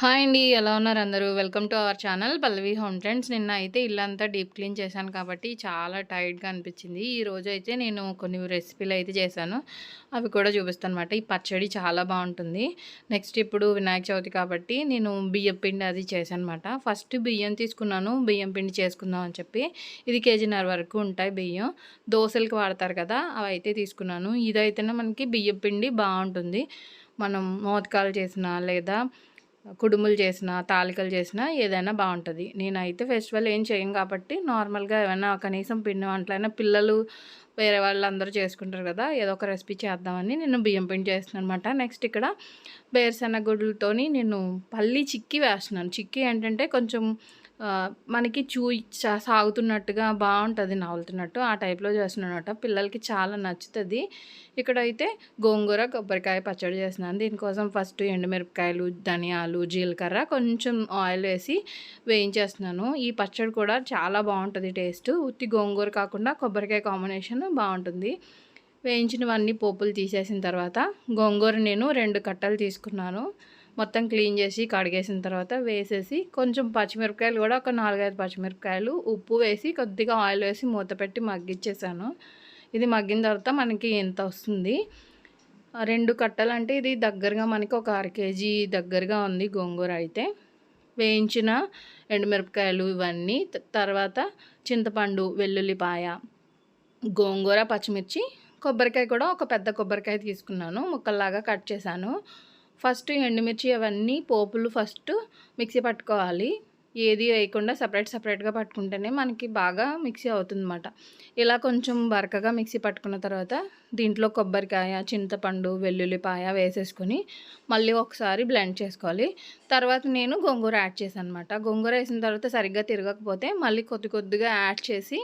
Hi అండి ఎలా ఉన్నారు అందరూ? Welcome to our channel Pallavi home trends. నిన్న అయితే ఇల్లంతా డీప్ క్లీన్ చేశాను కాబట్టి చాలా టైర్డ్గా అనిపించింది. ఈ రోజు అయితే నేను కొన్ని రెసిపీలు అయితే చేశాను. అవి కూడా చూపిస్తాను అనమాట ఈ పచ్చడి చాలా బాగుంటుంది. నెక్స్ట్ ఇప్పుడు వినాయక చవితి కాబట్టి నేను బియ్యం పిండి అది చేశాను అనమాట ఫస్ట్ బియ్యం తీసుకున్నాను. బియ్యం పిండి చేసుకుందాం అని చెప్పి ఇది కేజీన్నర వరకు ఉంటాయి బియ్యం. దోశలకు వాడతారు కదా అవి అయితే తీసుకున్నాను. ఇదైతేనే మనకి బియ్యం పిండి బాగుంటుంది. మనం మోతకాలు చేసిన లేదా కుడుములు చేసిన తాలికలు చేసిన ఏదైనా బాగుంటుంది. నేనైతే ఫెస్టివల్ ఏం చేయం కాబట్టి నార్మల్గా ఏమైనా కనీసం పిండి వంటలైనా పిల్లలు వేరే వాళ్ళు అందరూ చేసుకుంటారు కదా ఏదో ఒక రెసిపీ చేద్దామని నేను బియ్యం పిండి చేస్తున్నాను అనమాట నెక్స్ట్ ఇక్కడ గుడ్లతోని నేను పల్లి చిక్కి వేస్తున్నాను. చిక్కి ఏంటంటే కొంచెం మనకి చూ సాగుతున్నట్టుగా బాగుంటుంది నవ్వులుతున్నట్టు ఆ టైప్లో చేస్తున్నానమాట పిల్లలకి చాలా నచ్చుతుంది. ఇక్కడైతే గోంగూర కొబ్బరికాయ పచ్చడి చేస్తున్నాను. దీనికోసం ఫస్ట్ ఎండుమిరపకాయలు ధనియాలు జీలకర్ర కొంచెం ఆయిల్ వేసి వేయించేస్తున్నాను. ఈ పచ్చడి కూడా చాలా బాగుంటుంది టేస్ట్. ఉత్తి గోంగూర కాకుండా కొబ్బరికాయ కాంబినేషన్ బాగుంటుంది. వేయించినవన్నీ పోపులు తీసేసిన తర్వాత గోంగూర నేను రెండు కట్టలు తీసుకున్నాను. మొత్తం క్లీన్ చేసి కడిగేసిన తర్వాత వేసేసి కొంచెం పచ్చిమిరపకాయలు కూడా ఒక నాలుగైదు పచ్చిమిరపకాయలు ఉప్పు వేసి కొద్దిగా ఆయిల్ వేసి మూత పెట్టి మగ్గిచ్చేసాను. ఇది మగ్గిన తర్వాత మనకి ఎంత వస్తుంది? రెండు కట్టలు అంటే ఇది దగ్గరగా మనకి ఒక అర కేజీ దగ్గరగా ఉంది గోంగూర అయితే. వేయించిన ఎండుమిరపకాయలు ఇవన్నీ తర్వాత చింతపండు వెల్లుల్లిపాయ గోంగూర పచ్చిమిర్చి కొబ్బరికాయ కూడా ఒక పెద్ద కొబ్బరికాయ తీసుకున్నాను ముక్కల్లాగా కట్ చేశాను. ఫస్ట్ ఎండుమిర్చి అవన్నీ పోపులు ఫస్ట్ మిక్సీ పట్టుకోవాలి. ఏది వేయకుండా సపరేట్ సపరేట్గా పట్టుకుంటేనే మనకి బాగా మిక్సీ అవుతుందన్నమాట. ఇలా కొంచెం బరకగా మిక్సీ పట్టుకున్న తర్వాత దీంట్లో కొబ్బరికాయ చింతపండు వెల్లుల్లిపాయ వేసేసుకొని మళ్ళీ ఒకసారి బ్లెండ్ చేసుకోవాలి. తర్వాత నేను గోంగూర యాడ్ చేశాను అనమాట గోంగూర వేసిన తర్వాత సరిగ్గా తిరగకపోతే మళ్ళీ కొద్ది కొద్దిగా యాడ్ చేసి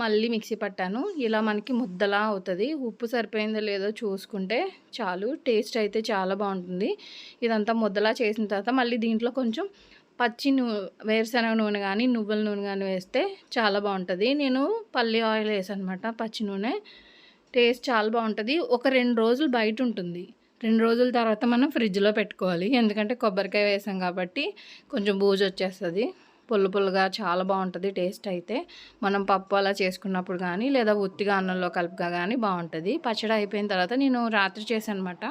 మళ్ళీ మిక్సీ పట్టాను. ఇలా మనకి ముద్దలా అవుతుంది. ఉప్పు సరిపోయిందో లేదో చూసుకుంటే చాలు టేస్ట్ అయితే చాలా బాగుంటుంది. ఇదంతా ముద్దలా చేసిన తర్వాత మళ్ళీ దీంట్లో కొంచెం పచ్చి నూ వేరుశనగ నూనె కానీ నువ్వుల నూనె కానీ వేస్తే చాలా బాగుంటుంది. నేను పల్లి ఆయిల్ వేసాను అనమాట పచ్చి నూనె. టేస్ట్ చాలా బాగుంటుంది. ఒక రెండు రోజులు బయట ఉంటుంది. రెండు రోజుల తర్వాత మనం ఫ్రిడ్జ్లో పెట్టుకోవాలి. ఎందుకంటే కొబ్బరికాయ వేసాం కాబట్టి కొంచెం బూజు వచ్చేస్తుంది. పుల్ల పుల్లగా చాలా బాగుంటుంది టేస్ట్ అయితే. మనం పప్పు అలా చేసుకున్నప్పుడు కానీ లేదా ఉత్తిగా అన్నంలో కలుపుగా కానీ బాగుంటుంది. పచ్చడి అయిపోయిన తర్వాత నేను రాత్రి చేశాను అనమాట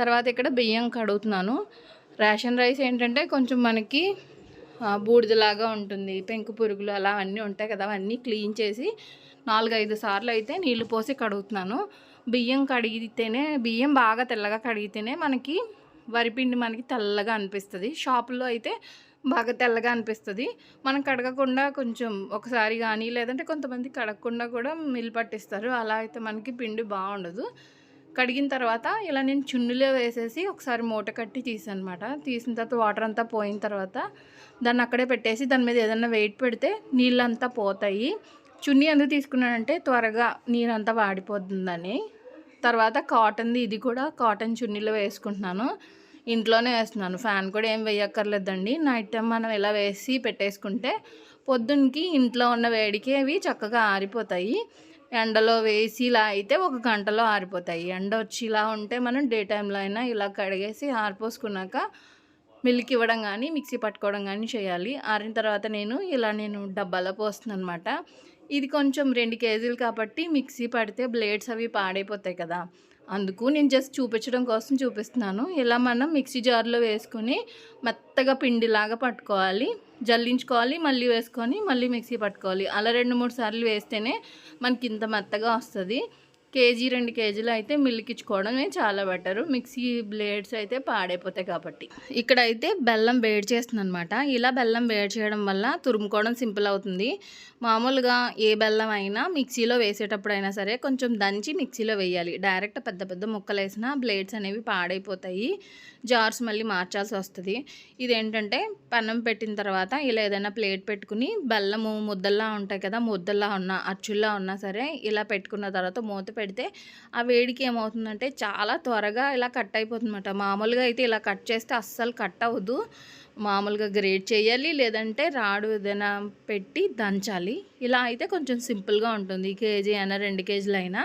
తర్వాత ఇక్కడ బియ్యం కడుగుతున్నాను. రేషన్ రైస్ ఏంటంటే కొంచెం మనకి బూడిదలాగా ఉంటుంది. పెంకు పురుగులు అలా అన్నీ ఉంటాయి కదా అవన్నీ క్లీన్ చేసి నాలుగైదు సార్లు అయితే నీళ్ళు పోసి కడుగుతున్నాను. బియ్యం కడిగితేనే బియ్యం బాగా తెల్లగా కడిగితేనే మనకి వరిపిండి మనకి తెల్లగా అనిపిస్తుంది. షాపులో అయితే బాగా తెల్లగా అనిపిస్తుంది. మనం కడగకుండా కొంచెం ఒకసారి కానీ లేదంటే కొంతమంది కడగకుండా కూడా మిల్ పట్టిస్తారు. అలా అయితే మనకి పిండి బాగుండదు. కడిగిన తర్వాత ఇలా నేను చున్నులో వేసేసి ఒకసారి మూట కట్టి తీసాను అనమాట తీసిన తర్వాత వాటర్ అంతా పోయిన తర్వాత దాన్ని అక్కడే పెట్టేసి దాని మీద ఏదైనా వెయిట్ పెడితే నీళ్ళంతా పోతాయి. చున్నీ ఎందుకు తీసుకున్నానంటే త్వరగా నీరంతా వాడిపోతుందని. తర్వాత కాటన్ది ఇది కూడా కాటన్ చున్నీలో వేసుకుంటున్నాను. ఇంట్లోనే వేస్తున్నాను. ఫ్యాన్ కూడా ఏం వేయక్కర్లేదండి. నైట్ టైం మనం ఇలా వేసి పెట్టేసుకుంటే పొద్దున్నకి ఇంట్లో ఉన్న వేడికి అవి చక్కగా ఆరిపోతాయి. ఎండలో వేసి ఇలా అయితే ఒక గంటలో ఆరిపోతాయి. ఎండ వచ్చి ఇలా ఉంటే మనం డే టైంలో అయినా ఇలా కడిగేసి ఆరిపోసుకున్నాక మిల్క్ ఇవ్వడం కానీ మిక్సీ పట్టుకోవడం కానీ చేయాలి. ఆరిన తర్వాత నేను ఇలా నేను డబ్బాలో పోస్తున్నాను అనమాట ఇది కొంచెం రెండు కేజీలు కాబట్టి మిక్సీ పడితే బ్లేడ్స్ అవి పాడైపోతాయి కదా. అందుకు నేను జస్ట్ చూపించడం కోసం చూపిస్తున్నాను. ఇలా మనం మిక్సీ జార్లో వేసుకొని మెత్తగా పిండిలాగా పట్టుకోవాలి. జల్లించుకోవాలి మళ్ళీ వేసుకొని మళ్ళీ మిక్సీ పట్టుకోవాలి. అలా రెండు మూడు సార్లు వేస్తేనే మనకి ఇంత మెత్తగా వస్తుంది. కేజీ రెండు కేజీలు అయితే మిల్లికిచ్చుకోవడమే చాలా బెటరు. మిక్సీ బ్లేడ్స్ అయితే పాడైపోతాయి కాబట్టి. ఇక్కడ అయితే బెల్లం వేడి చేస్తుంది అనమాట ఇలా బెల్లం వేడి చేయడం వల్ల తురుముకోవడం సింపుల్ అవుతుంది. మామూలుగా ఏ బెల్లం అయినా మిక్సీలో వేసేటప్పుడైనా సరే కొంచెం దంచి మిక్సీలో వేయాలి. డైరెక్ట్ పెద్ద పెద్ద ముక్కలు వేసినా బ్లేడ్స్ అనేవి పాడైపోతాయి. జార్స్ మళ్ళీ మార్చాల్సి వస్తుంది. ఇదేంటంటే పన్నం పెట్టిన తర్వాత ఇలా ఏదైనా ప్లేట్ పెట్టుకుని బెల్లము ముద్దల్లా ఉంటాయి కదా ముద్దల్లా ఉన్నా అచ్చుల్లా ఉన్నా సరే ఇలా పెట్టుకున్న తర్వాత మూత పెడితే ఆ వేడికి ఏమవుతుందంటే చాలా త్వరగా ఇలా కట్ అయిపోతుందన్నమాట. మామూలుగా అయితే ఇలా కట్ చేస్తే అస్సలు కట్ అవ్వదు. మామూలుగా గ్రేట్ చేయాలి లేదంటే రాడు ఏదైనా పెట్టి దంచాలి. ఇలా అయితే కొంచెం సింపుల్గా ఉంటుంది. కేజీ అయినా రెండు కేజీలు అయినా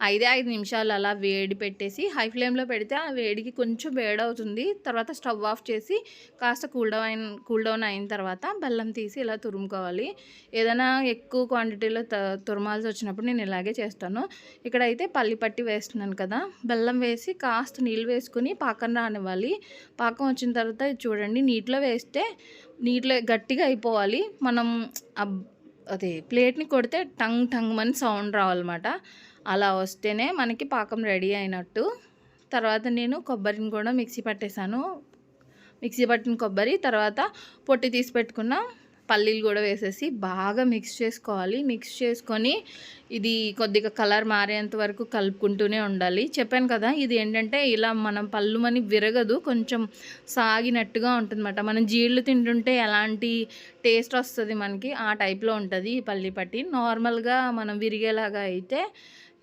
ఐదే ఐదు నిమిషాలు అలా వేడి పెట్టేసి హై ఫ్లేమ్లో పెడితే ఆ వేడికి కొంచెం వేడి అవుతుంది తర్వాత స్టవ్ ఆఫ్ చేసి కాస్త కూల్ డౌన్ అయిన కూల్ డౌన్ అయిన తర్వాత బెల్లం తీసి ఇలా తురుముకోవాలి. ఏదైనా ఎక్కువ క్వాంటిటీలో త తురమాల్సి వచ్చినప్పుడు నేను ఇలాగే చేస్తాను. ఇక్కడైతే పల్లి పట్టి వేస్తున్నాను కదా బెల్లం వేసి కాస్త నీళ్ళు వేసుకుని పాకం రానివ్వాలి. పాకం వచ్చిన తర్వాత చూడండి నీటిలో వేస్తే నీటిలో గట్టిగా అయిపోవాలి. మనం అదే ప్లేట్ని కొడితే టంగ్ టంగ్ అని సౌండ్ రావాలన్నమాట. అలా వస్తేనే మనకి పాకం రెడీ అయినట్టు. తర్వాత నేను కొబ్బరిని కూడా మిక్సీ పట్టేశాను. మిక్సీ పట్టిన కొబ్బరి తర్వాత పొట్టి తీసి పెట్టుకున్న పల్లీలు కూడా వేసేసి బాగా మిక్స్ చేసుకోవాలి. మిక్స్ చేసుకొని ఇది కొద్దిగా కలర్ మారేంత వరకు కలుపుకుంటూనే ఉండాలి. చెప్పాను కదా ఇది ఏంటంటే ఇలా మనం పళ్ళుమని విరగదు కొంచెం సాగినట్టుగా ఉంటుందన్నమాట. మనం జీళ్ళు తింటుంటే ఎలాంటి టేస్ట్ వస్తుంది మనకి ఆ టైప్లో ఉంటుంది ఈ పల్లి పట్టి. నార్మల్గా మనం విరిగేలాగా అయితే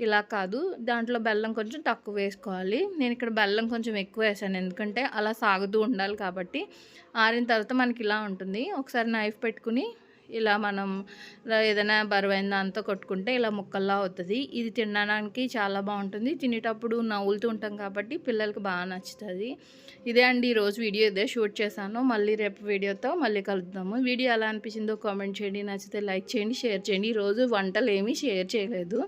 ఇలా కాదు. దాంట్లో బెల్లం కొంచెం తక్కువ వేసుకోవాలి. నేను ఇక్కడ బెల్లం కొంచెం ఎక్కువ వేసాను. ఎందుకంటే అలా సాగుతూ ఉండాలి కాబట్టి. ఆరిన తర్వాత మనకి ఇలా ఉంటుంది. ఒకసారి నైఫ్ పెట్టుకుని ఇలా మనం ఏదైనా బరువైన దాంతో కొట్టుకుంటే ఇలా ముక్కల్లా అవుతుంది. ఇది తినడానికి చాలా బాగుంటుంది. తినేటప్పుడు నవ్వులుతూ ఉంటాం కాబట్టి పిల్లలకి బాగా నచ్చుతుంది. ఇదే అండి ఈరోజు వీడియో ఇదే షూట్ చేశాను. మళ్ళీ రేపు వీడియోతో మళ్ళీ కలుద్దాము. వీడియో ఎలా అనిపించిందో కామెంట్ చేయండి. నచ్చితే లైక్ చేయండి షేర్ చేయండి. ఈరోజు వంటలు ఏమీ షేర్ చేయలేదు.